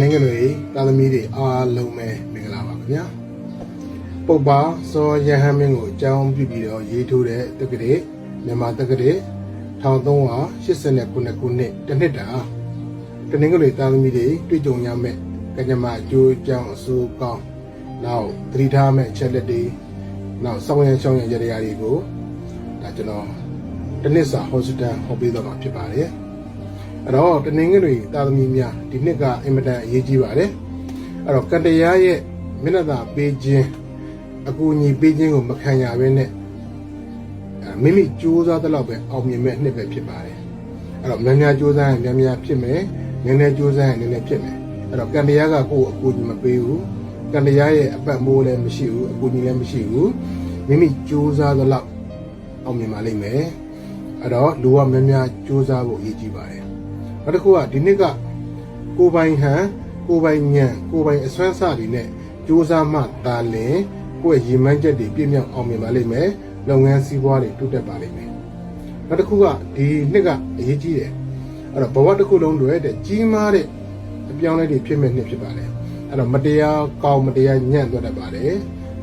နင်္ဂနွေသားသမီးတွေအားလုံးပဲမင်္ဂလာပါခင်ဗျာပုပ္ပါစောယဟန်မင်းကိုအကြောင်းပြုပြီးတော့ရေးထိုးတဲ့တက္ကရာမြန်မာတက္ကရာ1389ခုနှစ်တစ်နှစ်တာတနင်္ဂနွေသားသမီးတွေတွေ့ကြုံရမယ့်ကညမအကျိုးအကြောင်းအဆိုးကောင်းနောက်သတိထားမယ့်အချက်လက်တွေနောက်စောင့်ရရှောင်းရရရတွေကိုဒါကျွန်တော်တစ်နှစ်စာဟောစတန်ဟောပေးတော့မှာဖြစ်ပါတယ် အဲ့တော့တနင်္ဂနွေသားသမီးများဒီနှစ်ကအင်မတန်အရေးကြီးပါတယ်အဲ့တော့ကတရားရဲ့မျက်နှာသာပေးခြင်းအကူအညီပေးခြင်းကိုမခံရဘဲနဲ့အဲမိမိကြိုးစားတဲ့လောက်ပဲအောင်မြင်မဲ့နှစ်ပဲဖြစ်ပါတယ်အဲ့တော့များများကြိုးစားရင်များများဖြစ်မယ်နည်းနည်းကြိုးစားရင်နည်းနည်းဖြစ်မယ်အဲ့တော့ကံတရားကကိုယ်အကူအညီမပေးဘူးကံတရားရဲ့အပတ်မိုးလည်းမရှိဘူးအကူအညီလည်းမရှိဘူးမိမိကြိုးစားတဲ့လောက်အောင်မြင်ပါလိမ့်မယ်အဲ့တော့လူကများများကြိုးစားဖို့အရေးကြီးပါတယ် နောက်တစ်ခုကဒီနှစ်ကကိုယ်ပိုင်ဟန်ကိုယ်ပိုင်ညံကိုယ်ပိုင်အစွမ်းစားတွေနဲ့ကြိုးစားမှသာလင်ကိုယ့်ရဲ့ရည်မှန်းချက်တွေပြည့်မြောက်အောင်မြင်ပါလိမ့်မယ်လုပ်ငန်းစည်းပွားတွေတိုးတက်ပါလိမ့်မယ်နောက်တစ်ခုကဒီနှစ်ကအရေးကြီးတယ်အဲ့တော့ဘဝတစ်ခုလုံးတွေတဲ့ကြီးမားတဲ့အပြောင်းအလဲတွေဖြစ်မဲ့နှစ်ဖြစ်ပါတယ်အဲ့တော့မတရားကောင်းမတရားညံ့သွားတတ်ပါတယ်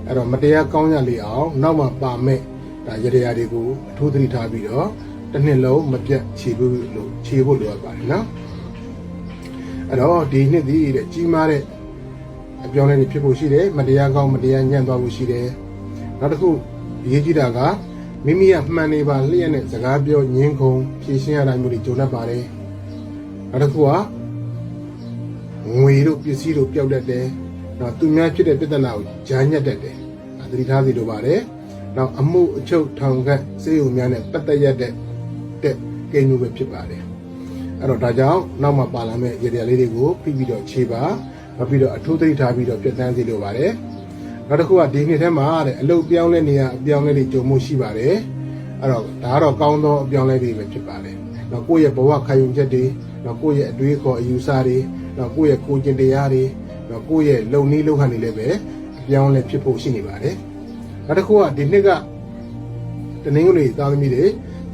အဲ့တော့မတရားကောင်းရလေအောင်နောက်မှပါမဲ့ဒါရရတွေကိုအထူးသတိထားပြီးတော့ တစ်နှစ်လုံးမပြတ်ခြေဖို့လို့ခြေဖို့လိုအပ်ပါတယ်နော်အဲ့တော့ဒီနှစ်ဒီတဲ့ကြီးမားတဲ့အပြောင်းအလဲတွေဖြစ်ဖို့ရှိတယ်မတရားကောင်းမတရားညံ့သွားဖို့ရှိတယ်နောက်တစ်ခုအရေးကြီးတာကမိမိကမှန်နေပါလျက်နဲ့စကားပြောညင်းခုန်ဖြည့်ရှင်းရတာမျိုးတွေကြုံတတ်ပါတယ်နောက်တစ်ခုကငွေတို့ပစ္စည်းတို့ပျောက်တတ်တယ်နောက်သူများဖြစ်တဲ့ပြဿနာကိုဂျာညက်တတ်တယ်ဒါသတိထားစီလိုပါတယ်နောက်အမှုအချုပ်ထောင်ခတ်စေယုံများနဲ့ပတ်သက်ရတဲ့တဲ့ ကိန်းမျိုးပဲဖြစ်ပါတယ်အဲ့တော့ဒါကြောင့်နောက်မှပါလာမယ့်ရည်ရည်လေးတွေကိုပြီးပြီးတော့ခြေပါနောက်ပြီးတော့အထူးသတိထားပြီးတော့ပြတ်တန်းစီလိုပါတယ်နောက်တစ်ခုကဒီနှစ်ထဲမှာတဲ့အလုပ်ပြောင်းလဲနေရအပြောင်းလဲတွေကြုံမှုရှိပါတယ်အဲ့တော့ဒါကတော့ကောင်းသောအပြောင်းလဲတွေပဲဖြစ်ပါတယ်နောက်ကိုယ့်ရဲ့ဘဝခံယူချက်တွေနောက်ကိုယ့်ရဲ့အတွေးခေါ်အယူဆတွေနောက်ကိုယ့်ရဲ့ကိုယ်ကျင်တရားတွေနောက်ကိုယ့်ရဲ့လုံနည်းလုံဟန်တွေလည်းပဲအပြောင်းလဲဖြစ်ဖို့ရှိနေပါတယ်နောက်တစ်ခုကဒီနှစ်ကတနင်္ဂနွေသားသမီးတွေ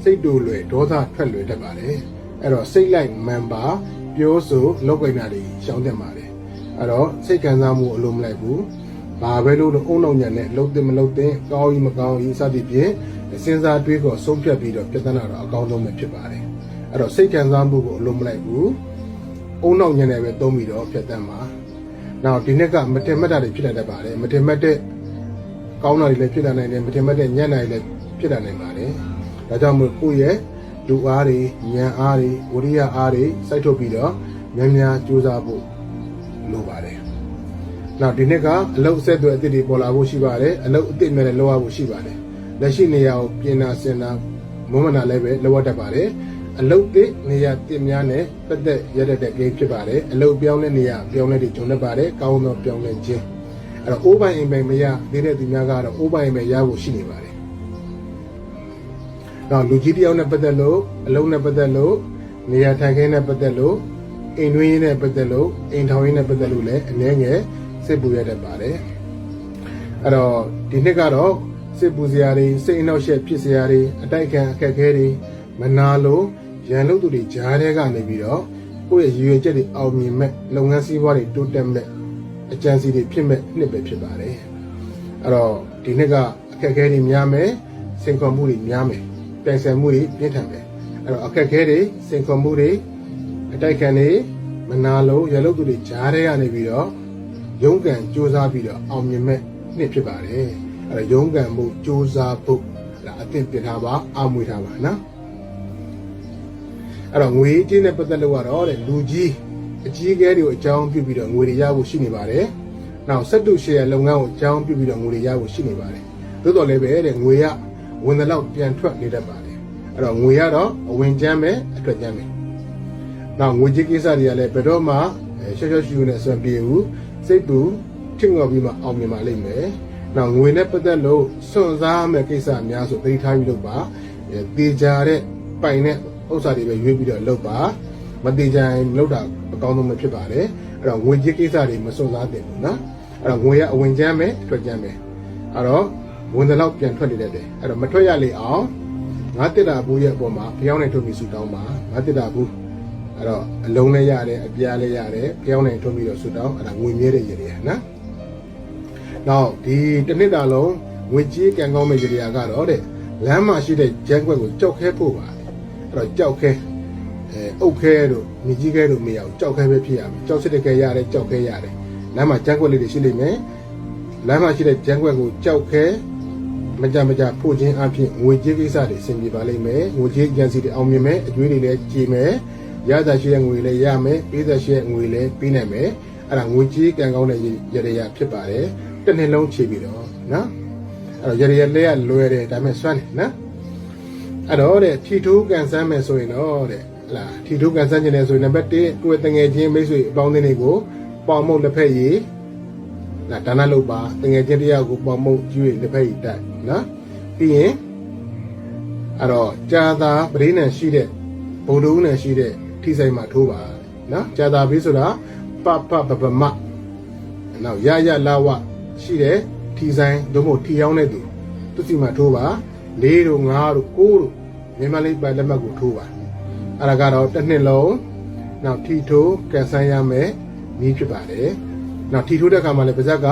စိတ်တူလွယ်ဒေါသထွက်လွယ်တတ်ပါတယ်အဲ့တော့စိတ်လိုက်မန်ပါပြောဆိုလောက်ကိုင်းတာတွေရှောင်းတက်ပါတယ်အဲ့တော့စိတ်ခံစားမှုအလိုမလိုက်ဘူးဘာပဲလို့လို့အုံနောက်ညံနဲ့လှုပ်တင်မလှုပ်တင်ကောင်းကြီးမကောင်းကြီးစသည်ဖြင့်စဉ်းစားတွေးခေါ်ဆုံးဖြတ်ပြီးတော့ပြဿနာတော့အကောင်းဆုံးပဲဖြစ်ပါတယ်အဲ့တော့စိတ်ခံစားမှုကိုအလိုမလိုက်ဘူးအုံနောက်ညံနဲ့ပဲသုံးပြီးတော့ဖြတ်တန်းပါနောက်ဒီနှစ်ကမတင်မတ်တာတွေဖြစ်လာတတ်ပါတယ်မတင်မတ်တဲ့ကောင်းတာတွေလည်းဖြစ်လာနိုင်တယ်မတင်မတ်တဲ့ညံ့တာတွေလည်းဖြစ်လာနိုင်ပါတယ် ဒါကြောင့်မို့ကိုယ့်ရဲ့လူအားတွေဉာဏ်အားတွေဝိရိယအားတွေစိုက်ထုတ်ပြီးတော့များများကြိုးစားဖို့လိုပါတယ်။နောက်ဒီနှစ်ကအလုတ်အဆက်တွေအသစ်တွေပေါ်လာဖို့ရှိပါတယ်။အလုတ်အသစ်များလည်းလောက်ရဖို့ရှိပါတယ်။လက်ရှိနေရာကိုပြင်နာစင်နာမွမ်းမနာလည်းပဲလောက်ရတတ်ပါတယ်။အလုတ်သစ်နေရာတစ်များနဲ့ပတ်သက်ရတဲ့တဲ့ကိန်းဖြစ်ပါတယ်။အလုတ်ပြောင်းလဲနေရာပြောင်းလဲတွေဂျုံတတ်ပါတယ်။ကောင်းသောပြောင်းလဲခြင်းအဲ့တော့အိုးပိုင်အိမ်ပိုင်မရသေးတဲ့သူများကတော့အိုးပိုင်အိမ်ပိုင်ရဖို့ရှိနေပါတယ်။ နောက်လူကြီးတယောက်နဲ့ပတ်သက်လို့အလုံးနဲ့ပတ်သက်လို့နေရာထိုင်ခင်းနဲ့ပတ်သက်လို့အိမ်တွင်းရင်းနဲ့ပတ်သက်လို့အိမ်ထောင်ရင်းနဲ့ပတ်သက်လို့လည်းအနည်းငယ်စစ်ပူရတတ်ပါတယ်အဲ့တော့ဒီနှစ်ကတော့စစ်ပူစရာတွေစိတ်အနှောက်အယှက်ဖြစ်စရာတွေအတိုက်ခံအခက်အခဲတွေမနာလို့ရန်လို့သူတွေကြားထဲကနေပြီးတော့ကိုယ့်ရဲ့ရည်ရွယ်ချက်တွေအောင်မြင်မဲ့လုပ်ငန်းစည်းဝါးတွေတိုးတက်မဲ့အကြံစီတွေဖြစ်မဲ့နှစ်ပဲဖြစ်ပါတယ်အဲ့တော့ဒီနှစ်ကအခက်အခဲတွေများမယ်စင်ခွန်မှုတွေများမယ် ပြိုင်ဆိုင်မှုတွေပြင်းထန်တယ်အဲ့တော့အခက်အခဲတွေစင်ခွန်မှုတွေအတိုက်ခံတွေမနာလို့ရလို့သူတွေကြားထဲကနေပြီးတော့ရုန်းကန်စူးစမ်းပြီးတော့အောင်မြင်မဲ့နှစ်ဖြစ်ပါတယ်အဲ့တော့ရုန်းကန်မှုစူးစမ်းဖို့ဒါအသင့်ပြထားပါအောင်မွေထားပါနော်အဲ့တော့ငွေကြေးနဲ့ပတ်သက်လို့ကတော့တဲ့လူကြီးအကြီးအကဲတွေကိုအကြောင်းပြုပြီးတော့ငွေတွေရဖို့ရှိနေပါတယ်နောက်စက်တုရှယ်ယာလုပ်ငန်းကိုအကြောင်းပြုပြီးတော့ငွေတွေရဖို့ရှိနေပါတယ်သို့တော်လည်းပဲတဲ့ငွေရ ဝင်တဲ့လောက်ပြန်ထွက်နေတတ်ပါတယ်အဲ့တော့ငွေရတော့အဝင်ကျမ်းပဲအထွက်ကျမ်းပဲနောက်ငွေကြီးကိစ္စတွေကလည်းဘယ်တော့မှရှော့ရှော့ရှူနဲ့ဆွံပြေဘူးစိတ်ပူထင်ငေါ်ပြီးမှအောင်မြင်ပါလိမ့်မယ်နောက်ငွေနဲ့ပတ်သက်လို့စွန့်စားမဲ့ကိစ္စအများဆိုသိထားပြီးလုပ်ပါတေချာတဲ့ပိုင်တဲ့ဥစ္စာတွေပဲရွေးပြီးတော့လုပ်ပါမတေချာရင်လုပ်တာအကောင်းဆုံးပဲဖြစ်ပါတယ်အဲ့တော့ငွေကြီးကိစ္စတွေမစွန့်စားသင့်ဘူးနော်အဲ့တော့ငွေရအဝင်ကျမ်းပဲအထွက်ကျမ်းပဲအဲ့တော့ ဝင်တဲ့လောက်ပြန်ထွက်နေတတ်တယ်အဲ့တော့မထွက်ရလေအောင်ငါတစ်တာဘူးရဲ့အပေါ်မှာဖျောင်းနေထုတ်ပြီးဆူတောင်းပါငါတစ်တာဘူးအဲ့တော့အလုံးလည်းရတယ်အပြားလည်းရတယ်ပြောင်းနေထုတ်ပြီးတော့ဆူတောင်းအဲ့ဒါငွေမြဲတဲ့ရေတွေနော်နောက်ဒီတစ်နှစ်တာလုံးငွေကြေးကံကောင်းမဲ့ရေတွေကတော့တဲ့လမ်းမှာရှိတဲ့ဂျန်ကွက်ကိုကြောက်ခဲဖို့ပါအဲ့တော့ကြောက်ခဲအဲအုတ်ခဲတို့မြကြီးခဲတို့မရအောင်ကြောက်ခဲပဲဖြစ်ရမယ်ကြောက်စစ်တဲ့ခဲရတယ်ကြောက်ခဲရတယ်လမ်းမှာဂျန်ကွက်လေးတွေရှိလိမ့်မယ်လမ်းမှာရှိတဲ့ဂျန်ကွက်ကိုကြောက်ခဲ မကြမကြဖို့ခြင်းအဖြစ်ငွေကြေးကိစ္စတွေအဆင်ပြေပါလိမ့်မယ်ငွေကြေးအကျန်စီတွေအောင်မြင်မယ်အကျွေးတွေလည်းကြည်မယ်ရတာရှိတဲ့ငွေလည်းရမယ်ပေးတာရှိတဲ့ငွေလည်းပေးနိုင်မယ်အဲ့ဒါငွေကြေးကံကောင်းတဲ့ရရရဖြစ်ပါတယ်တစ်နှစ်လုံးခြေပြီးတော့နော်အဲ့တော့ရရလေးကလွယ်တယ်ဒါပေမဲ့စွမ်းတယ်နော်အဲ့တော့တဲ့ထီထိုးကန်ဆန်းမယ်ဆိုရင်တော့တဲ့ဟလာထီထိုးကန်ဆန်းခြင်းလဲဆိုရင်နံပါတ်1ကိုယ်တငယ်ချင်းမိတ်ဆွေအပေါင်းအသင်းတွေကိုပေါင်မုတ်လက်ဖက်ရည်ဒါဒါနလုပ်ပါတငယ်ချင်းတယောက်ကိုပေါင်မုတ်ကျွေးလက်ဖက်ရည်တိုက် နော်ပြီးရင်အဲ့တော့ကြာသာပရိနံရှိတဲ့ဘုံတို့နဲ့ရှိတဲ့ထိဆိုင်မှာထိုးပါနော်ကြာသာဘေးဆိုတာပပပပမနောက်ရရလာဝရှိတဲ့ထီဆိုင်တို့မို့ထီရောက်တဲ့သူသူစီမှာထိုးပါ၄တို့၅တို့၉တို့မြန်မာလေးပိုင်လက်မှတ်ကိုထိုးပါအဲ့ဒါကတော့တစ်နှစ်လုံးနောက်ထီထိုးကန်ဆန်းရမယ်နီးဖြစ်ပါတယ်နောက်ထီထိုးတဲ့အခါမှာလည်းပါဇက်က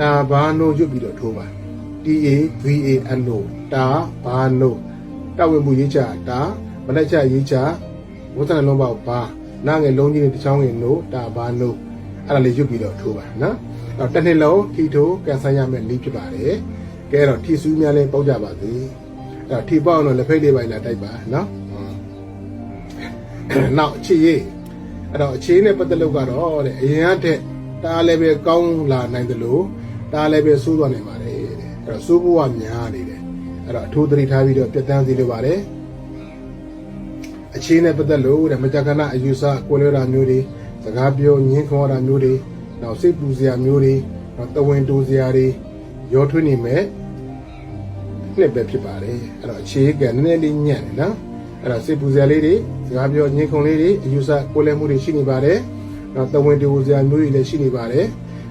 တာဘာနိုရွတ်ပြီးတော့ထိုးပါ T A V A N O တာဘာနိုတဝင်မှုရေးချတာမလက်ချရေးချဝတ်စံလုံးပေါက်ဘာနာငယ်လုံးကြီးနဲ့တစ်ချောင်းငယ်နိုတာဘာနိုအဲ့ဒါလေးရွတ်ပြီးတော့ထိုးပါနော်အဲ့တော့တစ်နှစ်လုံးထီထိုးကန်ဆန်းရမယ်နီးဖြစ်ပါတယ်ကဲတော့ထီဆူးများလည်းပေါက်ကြပါစေအဲ့တော့ထီပေါက်အောင်တော့လက်ဖိတ်လေးပိုင်းလာတိုက်ပါနော်နောက်အခြေရေးအဲ့တော့အခြေနဲ့ပတ်သက်လို့ကတော့တဲ့အရင်ကတည်းကတားလည်းပဲကောင်းလာနိုင်တယ်လို့တားလည်းပဲဆိုးသွားနိုင်ပါတယ်တဲ့ အဲ့တော့ဆိုးဖို့ကများနေတယ်အဲ့တော့အထိုးသတိထားပြီးတော့ပြတ်တန်းစီလိုပါတယ်အခြေနဲ့ပတ်သက်လို့တဲ့မကြကနာအယူဆကိုလွဲတာမျိုးတွေစကားပြောညှင်းခေါ်တာမျိုးတွေနောက်စိတ်ပူစရာမျိုးတွေနောက်တဝင်းတိုးစရာတွေရောထွေးနေမဲ့နှစ်ပဲဖြစ်ပါတယ်အဲ့တော့အခြေကနည်းနည်းလေးညံ့တယ်နော်အဲ့တော့စိတ်ပူစရာလေးတွေစကားပြောညှင်းခုန်လေးတွေအယူဆကိုလဲမှုတွေရှိနေပါတယ်နောက်တဝင်းတိုးစရာမျိုးတွေလည်းရှိနေပါတယ်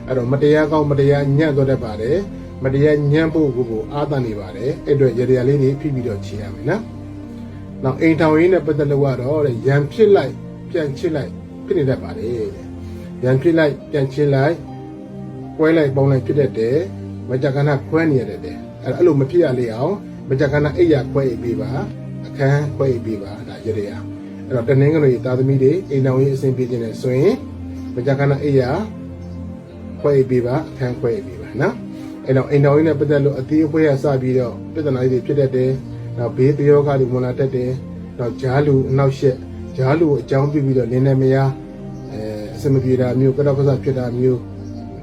အဲ့တော့မတရားကောင်းမတရားညံ့တော့တတ်ပါတယ် မတရားညံ့ဖို့ကိုကိုအာသန်နေပါတယ်အဲ့အတွက်ရရလေးတွေဖိပြီးတော့ခြေရမယ်နော်နောက်အိမ်ထောင်ရေးနဲ့ပတ်သက်လို့ကတော့တဲ့ရန်ဖြစ်လိုက်ပြန်ချစ်လိုက်ဖြစ်နေတတ်ပါတယ်တဲ့ရန်ဖြစ်လိုက်ပြန်ချစ်လိုက်ကွဲလိုက်ပေါင်းလိုက်ဖြစ်တတ်တယ်မကြကနာခွဲနေရတတ်တယ်အဲ့အဲ့လိုမဖြစ်ရလေအောင်မကြကနာအိပ်ရခွဲအိပ်ပေးပါအခန်းခွဲအိပ်ပေးပါဒါရရရအဲ့တော့တနင်္ဂနွေသားသမီးတွေအိမ်ထောင်ရေးအဆင်ပြေခြင်းနဲ့ဆိုရင်မကြကနာအိပ်ရခွဲအိပ်ပေးပါအခန်းခွဲအိပ်ပေးပါနော် အဲ့တော့အိမ်တော်ရင်းနဲ့ပတ်သက်လို့အသေးအဖွဲရစပြီးတော့ပြဿနာတွေဖြစ်တတ်တယ်။နောက်ဘေးတရောဂါတွေဝင်လာတတ်တယ်။နောက်ဂျားလူအနောက်ရှက်ဂျားလူကိုအကြောင်းပြုပြီးတော့နင်းနေမရအဲအစမပြေတာမျိုးကတော့ကစားဖြစ်တာမျိုး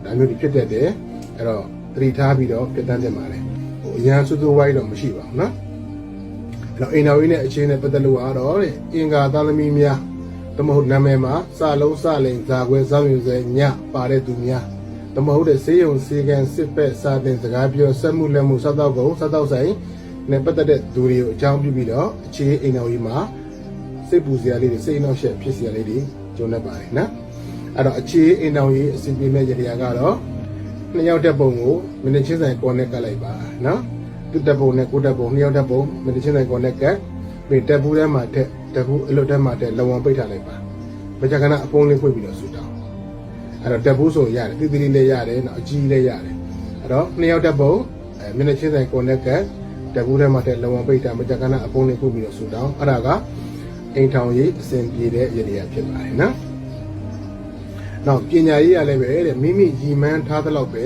ဒါမျိုးတွေဖြစ်တတ်တယ်။အဲ့တော့သတိထားပြီးတော့ပြတ်တန်းတင်ပါလေ။ဟိုအရန်စွစွဝိုင်းတော့မရှိပါဘူးနော်။အဲ့တော့အိမ်တော်ရင်းနဲ့အခြေနဲ့ပတ်သက်လို့ကတော့တဲ့အင်္ဂါသားသမီးများတမဟုတ်နာမည်မှာစလုံးစလိန်ဇာခွဲဇောင်းယူစဲညပါတဲ့သူများ တမဟုတ်တဲ့ဆေးရုံဆေးကန်စစ်ဖက်စာတင်စကားပြောစက်မှုလက်မှုစားတော့ကုန်စားတော့ဆိုင်နဲ့ပတ်သက်တဲ့သူတွေကိုအကြောင်းပြုပြီးတော့အခြေအိမ်တော်ကြီးမှာစိတ်ပူစရာလေးတွေစိတ်နှောက်ယှက်ဖြစ်စရာလေးတွေကျုံနေပါတယ်နော်အဲ့တော့အခြေအိမ်တော်ကြီးအစီအပြေမဲ့ရတရားကတော့နှစ်ယောက်တက်ပုံကိုမိနစ်ချင်းဆိုင်ကောနဲ့ကတ်လိုက်ပါနော်သူတက်ပုံနဲ့ကိုတက်ပုံနှစ်ယောက်တက်ပုံမိနစ်ချင်းဆိုင်ကောနဲ့ကတ်ပြီးတက်ဘူးထဲမှာတက်တက်ဘူးအလွတ်ထဲမှာတက်လုံအောင်ပိတ်ထားလိုက်ပါမကြကနာအပုံးလေးဖွင့်ပြီးတော့ဆူတောင်း အဲ့တော့တက်ဘူးဆိုရတယ်တိတိလေးလည်းရတယ်နော်အကြီးလည်းရတယ်အဲ့တော့နှစ်ယောက်တက်ပုံအဲမျက်နှာချင်းဆိုင် connect ကတက်ဘူးထဲမှာတက်လုံအောင်ပိတ်တာမကြကနာအပုံးလေးပို့ပြီးတော့ဆူတောင်းအဲ့ဒါကအိမ်ထောင်ရေးအစဉ်ပြေတဲ့ရည်ရည်ဖြစ်ပါတယ်နော်နောက်ပညာရေးရလည်းပဲတဲ့မိမိရည်မှန်းထားသလောက်ပဲ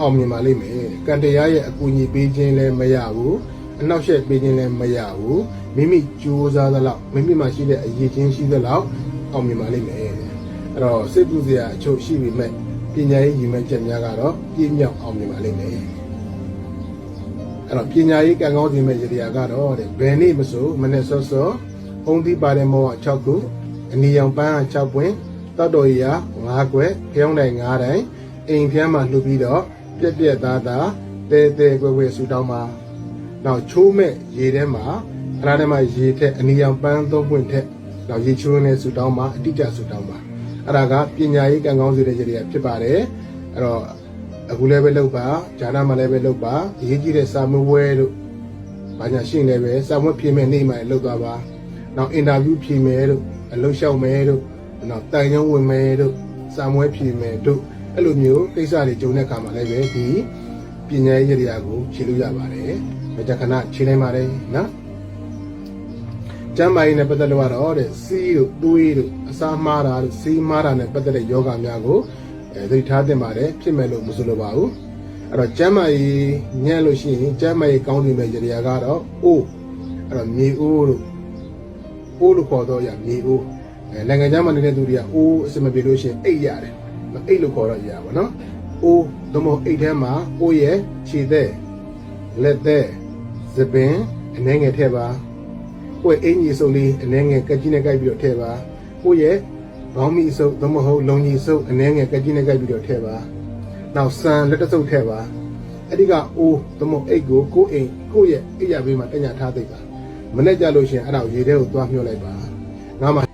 အောင်မြင်ပါလိမ့်မယ်တဲ့ကံတရားရဲ့အကူအညီပေးခြင်းလည်းမရဘူးအနောက်ရှက်ပေးခြင်းလည်းမရဘူးမိမိကြိုးစားသလောက်မိမိမှာရှိတဲ့အရေးချင်းရှိသလောက်အောင်မြင်ပါလိမ့်မယ်တဲ့ အဲ့တော့စိတ်ပူစရာအချို့ရှိပေမဲ့ပညာရေးရည်မှန်းချက်များကတော့ပြည့်မြောက်အောင်မြင်ပါလိမ့်မယ်အဲ့တော့ပညာရေးကံကောင်းခြင်းမဲ့ရတရားကတော့တဲ့ဘယ်နေ့မဆိုမနေ့စောစောအုံးသီးပါတဲ့မောက6ခုအနီရောင်ပန်းက6ပွင့်တောက်တော်ရီက9ခွက်ဖျောင်းတိုင်9တိုင်အိမ်ဖျမ်းမှာလှုပ်ပြီးတော့ပြက်ပြက်သားသားတဲတဲကွယ်ကွယ်ဆူတောင်းပါနောက်ချိုးမဲ့ရေထဲမှာခဏထဲမှာရေထက်အနီရောင်ပန်း3ပွင့်ထက်နောက်ရေချိုးနဲ့ဆူတောင်းပါအတိအကျဆူတောင်းပါ အဲ့ဒါကပညာရေးကံကောင်းစေတဲ့ကြတွေဖြစ်ပါတယ်အဲ့တော့အခုလည်းပဲလုပ်ပါဂျာနာမှာလည်းပဲလုပ်ပါအရေးကြီးတဲ့စာမဝဲတို့ဘာညာရှင်းလည်းပဲစာမွက်ဖြေမဲ့နေ့မှလည်းလုပ်သွားပါနောက်အင်တာဗျူးဖြေမဲ့တို့အလုရှောက်မယ်တို့နော်တန်ရုံဝင်မယ်တို့စာမွဲဖြေမယ်တို့အဲ့လိုမျိုးကိစ္စတွေကြုံတဲ့အခါမှာလည်းပဲဒီပညာရေးရရာကိုခြေလို့ရပါတယ်မကြခဏခြေနိုင်ပါတယ်နော် ကျမ်းမာရေးနဲ့ပတ်သက်လို့ကတော့တဲ့စီးတို့တွေးတို့အစာမှားတာတို့စီးမှားတာနဲ့ပတ်သက်တဲ့ယောဂများကိုအဲသတိထားသင့်ပါတယ်ဖြစ်မယ်လို့မဆိုလိုပါဘူးအဲ့တော့ကျမ်းမာရေးညံ့လို့ရှိရင်ကျမ်းမာရေးကောင်းနေမဲ့ရရာကတော့အိုးအဲ့တော့မြေအိုးတို့အိုးလို့ခေါ်တော့ရမြေအိုးအဲနိုင်ငံခြားမှာနေတဲ့သူတွေကအိုးအစမပြေလို့ရှိရင်အိတ်ရတယ်နော်အိတ်လို့ခေါ်တော့ရပါတော့အိုးသမုတ်အိတ်ထဲမှာအိုးရဲ့ခြေသက်လက်သက်သပင်အနေငယ်ထည့်ပါ ကိုယ့်အင်ကြီးစုပ်လေးအနေငယ်ကက်ကြီးနဲ့ကိုက်ပြီးတော့ထည့်ပါကိုယ့်ရဲ့ဘောင်းမီစုပ်သမဟုတ်လုံကြီးစုပ်အနေငယ်ကက်ကြီးနဲ့ကိုက်ပြီးတော့ထည့်ပါနောက်ဆန်လက်တဆုပ်ထည့်ပါအဲ့ဒီကအိုးသမဟုတ်အိတ်ကိုကိုယ့်အိမ်ကိုယ့်ရဲ့အိတ်ရဘေးမှာတညထားသိပ်ပါမနေ့ကြလို့ရှိရင်အဲ့ဒါကိုရေထဲကိုသွားမြှုပ်လိုက်ပါငါမှ